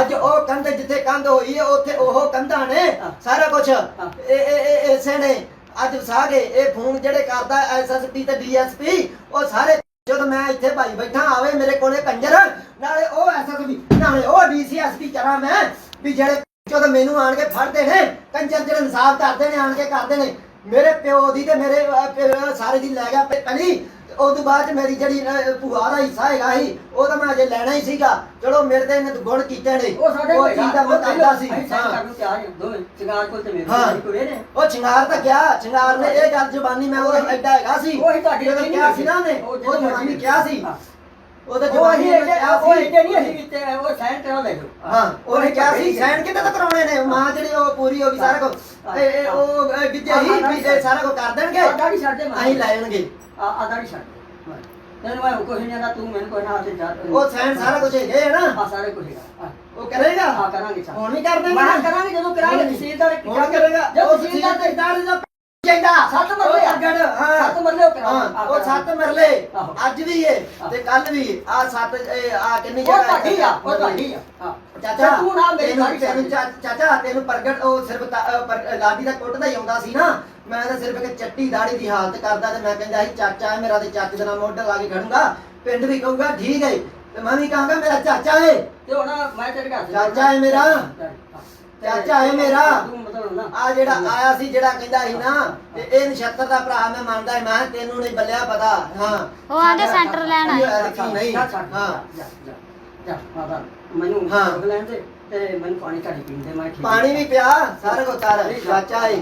ਅੱਜ ਉਹ ਕੰਧ ਜਿੱਥੇ ਕੰਧ ਹੋਈ ਹੈ ਉੱਥੇ ਉਹ ਕੰਧਾਂ ਨੇ। ਸਾਰਾ ਕੁਝ। ਇਹ ਇਹ ਇਹ ਇਸੇ ਨੇ ਅੱਜ ਵਸਾ ਗਏ ਇਹ ਫੋਨ ਜਿਹੜੇ ਕਰਦਾ ਐਸਐਸਪੀ ਤੇ ਡੀਐਸਪੀ ਉਹ ਸਾਰੇ ਜਦੋਂ ਮੈਂ ਇੱਥੇ ਭਾਈ ਬੈਠਾ ਆਵੇ ਮੇਰੇ ਕੋਲੇ ਕੰਜਰ ਨਾਲੇ ਉਹ ਐਸਐਸਪੀ ਨਾਲੇ ਉਹ ਡੀਸੀਐਸਪੀ ਕਰਾਂ ਮੈਂ ਵੀ ਜਿਹੜੇ ਜਦੋਂ ਮੈਨੂੰ ਆਣ ਕੇ ਫੜਦੇ ਨੇ ਕੰਜਰ ਜਿਹੜੇ ਇਨਸਾਫ ਕਰਦੇ ਨੇ ਆਣ ਕੇ ਕਰਦੇ ਨੇ ਮੇਰੇ ਪਿਓ ਦੀ ਤੇ ਮੇਰੇ ਸਾਰੇ ਦੀ ਲੈ ਗਿਆ ਪ- ਕਲੀ ਉਸ ਤੋਂ ਬਾਅਦ ਮੇਰੀ ਜਿਹੜੀ ਅਹ, ਭੂਆ ਦਾ ਹਿੱਸਾ ਹੈਗਾ ਸੀ ਉਹ ਤਾਂ ਮੈਂ ਅਜੇ ਲੈਣਾ ਹੀ ਸੀਗਾ। ਚਲੋ ਮੇਰੇ ਤੇ ਇਹਨੇ ਗੁਣ ਕੀਤੇ ਨੇ। ਉਹ ਸਾਡੇ ਉਹ ਚੀਜ਼ ਦਾ ਮੈਂ ਕਰਦਾ ਸੀ। ਹਾਂ ਤਿਆਰ ਚਿੰਗਾਰ ਕੋਲ ਤੇ ਮੇਰੇ ਹਾਂ। ਕੋਲ ਕੁੜੇ ਨੇ। ਉਹ ਸ਼ਿੰਗਾਰ ਤਾਂ ਕਿਹਾ। ਸ਼ਿੰਗਾਰ ਨੇ ਇਹ ਗੱਲ ਜ਼ੁਬਾਨੀ ਮੈਂ ਉਹ ਐਡਾ ਹੈਗਾ ਸੀ। ਉਹੀ ਤੁਹਾਡੀ ਜਦੋਂ ਕਿਹਾ ਸੀ। ਨਾ ਨੇ ਉਹ ਉਹ ਜ਼ੁਬਾਨੀ ਕਿਹਾ ਸੀ ਹਾਂ। ਉਹ ਤਾਂ ਉਹ ਅਸੀਂ ਨੇ ਕਿਹਾ ਉਹ ਇਹਦੇ ਨਹੀਂ ਅਸੀਂ। ਕੀਤੇ ਉਹ ਸੈਨ ਤੇਰਾ ਲੈ ਲਓ ਹਾਂ ਉਹਨੇ ਕਿਹਾ ਸੀ ਸੈਨ ਕਿਤੇ ਤਾਂ ਕਰਾਉਣੇ ਨੇ? ਮਾਂ ਜਿਹੜੀ ਉਹ ਪੂਰੀ ਹੋ ਗਈ ਸਾਰਾ ਕੁਝ ਇਹ ਇਹ ਉਹ ਅਹ, ਗਿੱਜੇ ਹੀ ਵੀ ਇਹ ਸਾਰਾ ਕੁਝ ਕਰ ਦੇਣਗੇ ਆਦਾ ਨਹੀਂ ਛੱਡਦੇ ਅਸੀਂ ਲੈ ਜਾਣਗੇ। ਆ ਆਦਾ ਨਹੀਂ ਛੱਡ ਤੈਨੂੰ ਮੈਂ ਕੁਝ ਨਹੀਂ ਆਦਾ ਤੂੰ ਮੈਨੂੰ ਕੋਈ ਨਾ ਆਤੇ ਜਾ ਉਹ ਸੈਨ ਸਾਰਾ ਕੁਝ ਹੈਗੇ ਹੈ ਨਾ। ਆ ਸਾਰੇ ਕੁਝ ਹੈਗਾ। ਉਹ ਕਰੇਗਾ? ਆ ਕਰਾਂਗੇ ਚੱਲ। ਹੁਣ ਵੀ ਕਰ ਦੇਣਗੇ ਮੈਂ ਕਰਾਂਗੇ ਜਦੋਂ ਕਰਾਂਗੇ ਤਹਿਸੀਲਦਾਰ ਹੁਣ ਕਰੇਗਾ। ਜਦੋਂ ਉਹ ਤਹਿਸੀਲਦਾਰ ਤੇ ਤਹਿਸੀਲਦਾਰ ਦਾ ਚਾਹੀਦਾ। ਸੱਤ ਮਰਲੇ ਆ। ਪ੍ਰਗਟ, ਹਾਂ ਸੱਤ ਮਰਲੇ ਉਹ ਹਾਂ ਉਹ ਸੱਤ ਮਰਲੇ ਆਹੋ। ਅੱਜ ਵੀ ਏ ਤੇ ਕੱਲ ਵੀ ਆ ਸੱਤ ਇਹ ਆ ਕਿੰਨੀ ਉਹ ਤੁਹਾਡੀ ਆ ਉਹ ਤੁਹਾਡੀ ਆ। ਹਾਂ। ਚਾਚਾ ਤੂੰ ਨਾ ਮੇਰੀ ਤੈਨੂੰ। ਚਾ- ਚਾਚਾ ਤੈਨੂੰ ਪ੍ਰਗਟ ਉਹ ਸਿਰਫ ਤਾ- ਅ, ਪਰ- ਲਾਡੀ ਦਾ ਕੁੱਟਦਾ ਹੀ ਆਉਂਦਾ ਸੀ ਨਾ। ਮੈਂ ਤਾਂ ਸਿਰਫ ਇੱਕ ਚੱਟੀ ਦਾੜੀ ਦੀ ਹਾਲਤ ਕਰਦਾ ਤੇ ਮੈਂ ਕਹਿੰਦਾ ਸੀ ਚਾਚਾ ਹੈ ਮੇਰਾ ਤੇ ਚਾਚੇ ਦਾ ਨਾਮ ਮੋਢਾ ਲਾ ਕੇ ਖੜੂੰਗਾ। ਪਿੰਡ ਵੀ ਕਹੂੰਗਾ ਠੀਕ ਹੈ ਤੇ ਮੈਂ ਵੀ ਕਹਾਂਗਾ ਮੇਰਾ ਚਾਚਾ ਹੈ ਤੇ ਹੁਣ ਮੈਂ ਤੇਰੇ ਘਰ ਚਾਚਾ ਹੈ ਮੇਰਾ। ਚਾਚਾ ਹੈ ਮੇਰਾ। ਤੂੰ ਨਾ। ਆ ਜਿਹੜਾ ਆਇਆ ਸੀ ਜਿਹੜਾ ਕਹਿੰਦਾ ਸੀ ਨਾ ਤੇ ਇਹ ਨਛੱਤਰ ਦਾ ਭਰਾ ਮੈਂ ਮੰਨਦਾ ਸੀ, ਮੈਂ ਕਿਹਾ ਤੈਨੂੰ ਨਹੀਂ ਬੱਲਿਆ ਪਤਾ। ਹਾਂ। ਉਹ ਆਂਦੇ ਸੈਂਟਰ ਲੈਣ ਆਏ। ਨਹੀਂ। ਹਾਂ। ਜਾ ਜਾ ਜਾ ਮਾਤਾ ਮੈਨੂੰ ਹਾਂ। ਲੈਣ ਦੇ ਤੇ ਮੈਨੂੰ ਪਾਣੀ ਘੜੀ ਪੀਣ ਦੇ ਮੈਂ ਠੀਕ ਪਾਣੀ ਵੀ ਪਿਆ ਸਾਰਾ ਕੁਝ ਕਰ। ਚਾਚਾ ਹੈ